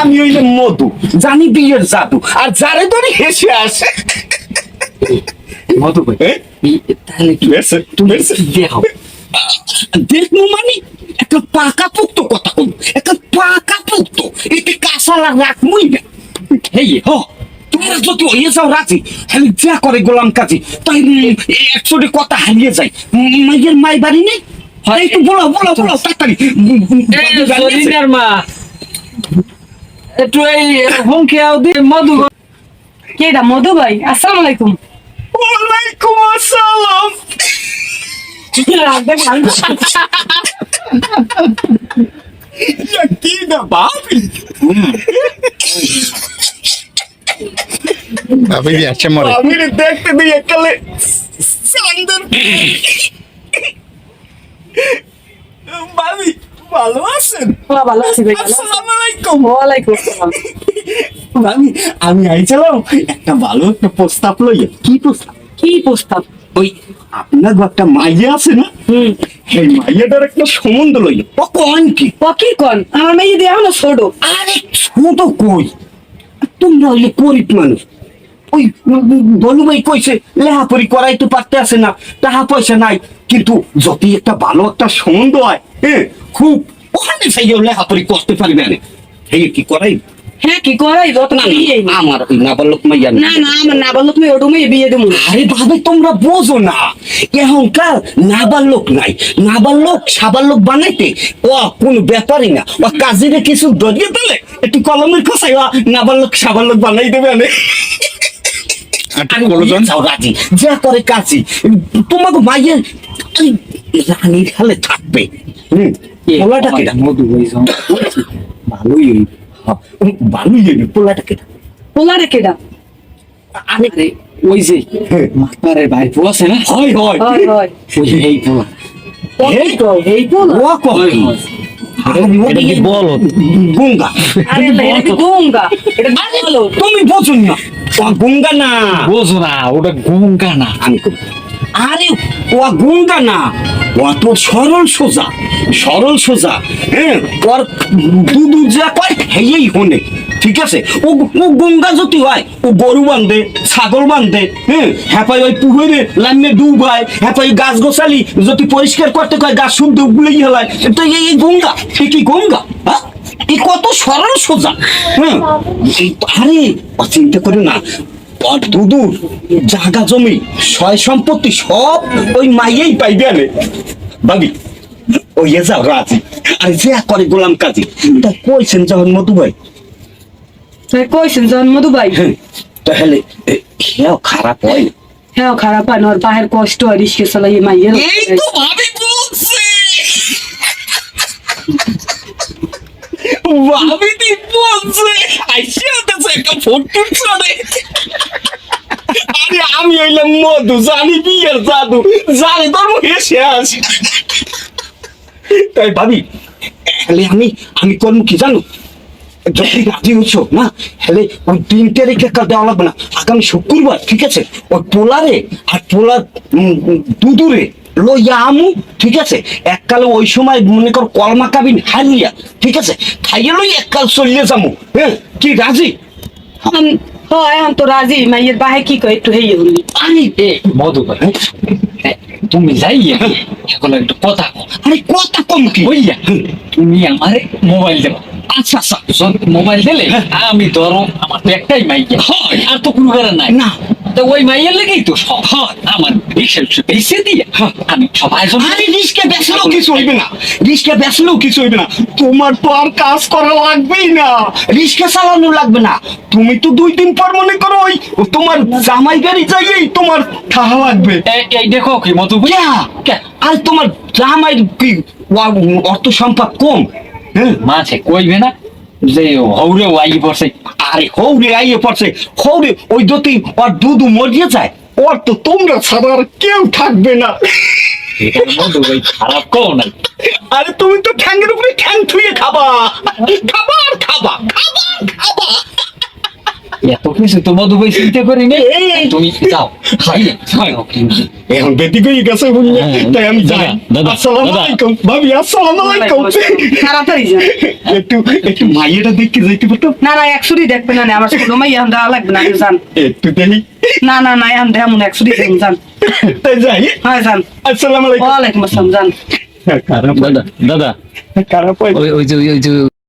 আমি ওই যে মধু জানি বিয়ের জাদু আর যারে ধরে হেসে আসে। মধু ভাই তাহলে কি? তুমি। দেখাও দেখব মানে একটা পাকা পোক্ত কথা বলব একটা পাকা পোক্ত একে কাঁচালা রাখবই না। হেই হ তোমরা যদি ওই যাও রাজি খালি যা করে গোলাম কাজী তাই একচুয়ালি কথা হারিয়ে যায়। মাইয়ের মাই বাড়ি নেই? এই তো বলো বলো বলো তাড়াতাড়ি। জানিয়েছে। জরিনার মা। একটু এই হুমকি আও দি মধু কে এটা মধু ভাই? আসসালামু আলাইকুম। ওয়ালাইকুম আসসালাম। ইয়া কি না বাবি ভাবি আসছে মরে। বাবির দেখতে দিয়ে কালে সান্দর। বাবি ভালো আছেন? হ্যাঁ, ভালো আছি ভাই ভালো আছি। আসসালামু আলাইকুম। ওয়ালাইকুম আসসালাম। আমি আমি আইছিলাম একটা ভালো একটা প্রস্তাব লইয়া। কি প্রস্তাব? কি প্রস্তাব? ওই আপনার একটা মাইয়া আছে না? সেই মাইয়াটার একটা সম্বন্ধ ও কন কি? ও কি কন? আমার মেয়ে দিয়ে এখনও ছোট। আরে ছোট কই? তোমরা হইলে গরিব মানুষ। ওই বলু ভাই কইছে লেহাপড়ি করাইতে পারতে আসে না টাকা পয়সা নাই। কিন্তু যদি একটা ভালো একটা সম্বন্ধ হয় হ্যাঁ খুব ওখানে সেই লেহাপড়ি করতে পারবে না। কি করাই? হ্যাঁ কি করাই? যত না আমার নাবালক মাইয়া না না আমার না বলল তুমি ওটু মেয়ে বিয়ে দেবো আরে ভাবে তোমরা বোঝো না। এখনকার নাবালক নাই। নাবালক সাবালক বানাইতে ও কোন ব্যাপারই না। ও কাজের কিছু দরিয়ে দিলে একটু কলমের খসাই ও নাবালক সাবালক বানাই দেবে যাও রাজি। যা করে কাজী তোমাকে মাইয়ের রানীর হালে থাকবে। হুম কেটা মধু ভালোই হইবে। ভালোই হইবে, পোলাটা কেটা পোলারে কেডা? আরে ওই যে মাতারের ভাই পো আছে না? হয় হয়। ওই এই পোলা। এই তো এই পোলা। ও কই আরে এটা কি বলো গুঙ্গা। আরে এটা এটা তুমি বোঝো না। ও গুঙ্গা না। বোঝো না ওটা গঙ্গা না। আমি কই, আরে ও গুঙ্গা না। ও তো সরল সোজা সরল সোজা। হ্যাঁ ওর দুধ যা কয় হেয়েই হনে, ঠিক আছে? ও ও গঙ্গা যদি হয়, ও গরু বান্ধে, ছাগল বান্ধে হ্যাঁ? হ্যাপাই ওই পুকুরে লাইনে ডুবায় হ্যাপাই গাছ গোছালি, যদি পরিষ্কার করতে কয় গাছ শুদ্ধ উগলেই হেলায়, তো এই গঙ্গা এ কি গঙ্গা হ্যাঁ? এই কত সরল সোজা হ্যাঁ? আরে ও চিন্তা করে না। দুদুর জাগা জমি সয় সম্পত্তি সব ওই মাইয়েই পাইবে আনে ভাবি ওই যাও রাজি আর যে করে গোলাম কাজী তা কইছেন যখন মধু ভাই? তুই কইছেন জন মধু ভাই। হ্যাঁ তাহলে হেও খারাপ হয়। হ্যাঁ খারাপ হয় না বাহের কষ্ট হয় রিস্কে চালাই মাইয়ের এই তো ভাবি বলছে। ভাবি দি বলছে আইসি হতেছে একটা ফটো আরে আমি হইলাম মধু জানি বিয়ের জাদু জানি তোর তাই ভাবি হলে আমি আমি করব কি জানো? যদি রাজি হচ্ছ না হলে ওই তিন তারিখে কাল দেওয়া লাগবে না। আগামী শুক্রবার ঠিক আছে? ওই পোলারে আর পোলার দুদুরে লইয়া আমু ঠিক আছে? এককালে ওই সময় মনে কর কলমা কাবিন হারিয়া ঠিক আছে? খাইয়ে লই এককাল চলিয়ে যাব হ্যাঁ? কি রাজি? এখন তো রাজি মাইয়ের বাহে কি কয় একটু হেয়ে হলি আরে বে মধু ভাই তুমি যাইয়া এখন একটু কথা। আরে কথা কম কি বইয়া তুমি আমারে মোবাইল দেবো। আচ্ছা আচ্ছা। মোবাইল দিলে? আমি ধরো আমার তো একটাই মাইকে হয়। আর তো কোনো কারণ নাই। না। তো ওই মাইয়ের লেগেই তো সব। হয় আমার রিক্সা বেঁচে দিয়ে আমি সব আয়োজন আরে বেচলেও কিছু হইবে না। বেচলেও কিছু হইবে না। তোমার তো আর কাজ করা লাগবেই না। চালানো লাগবে না। তুমি তো দুই দিন পর মনে করো ওই তোমার জামাই গাড়ি যাইয়েই তোমার টাকা লাগবে। এই- দেখো কি ক্যা? ক্যা? আর তোমার জামাই কি অর্থ সম্পদ কম? হ্যাঁ? মাছে কইবে না যে হৌরে আই পড়ছে আরে হৌরে আইয়ে পড়ছে। হৌরে ওই যদি ওর দুধু মরিয়ে যায়। ওর তো তোমরা ছাড়া আর কেউ থাকবে না। খারাপ কও না। আরে তুমি তো ঠ্যাঙ্গের উপরে ঠ্যাং থুয়ে খাবা খাবা খাবা। খাবা আর খাবা। এত কিছু তো মধু ভাই চিন্তা করি নি তুমি যাও খাই খাই। এখন বেদি কই গেছে বললে হ্যাঁ, তাই আমি যাই। দাদা, আসসালামু আলাইকুম। ভাবি আসসালামু আলাইকুম। তাড়াতাড়ি যান। একটু একটু মাইয়াটা দেখতে যাইতে পারতো? না না একশোটি দেখবে না আমার ছোট মাই এখন দেওয়া লাগবে না যান। একটু দেখি। না না না এখন দেখ মনে একশোটি দেখুন যান। তাই যাই। হ্যাঁ যান। আসসালামু আলাইকুম। ওয়ালাইকুম আসসালাম যান। খারাপ দাদা দাদা। খারাপ ওই ওই যে ওই যে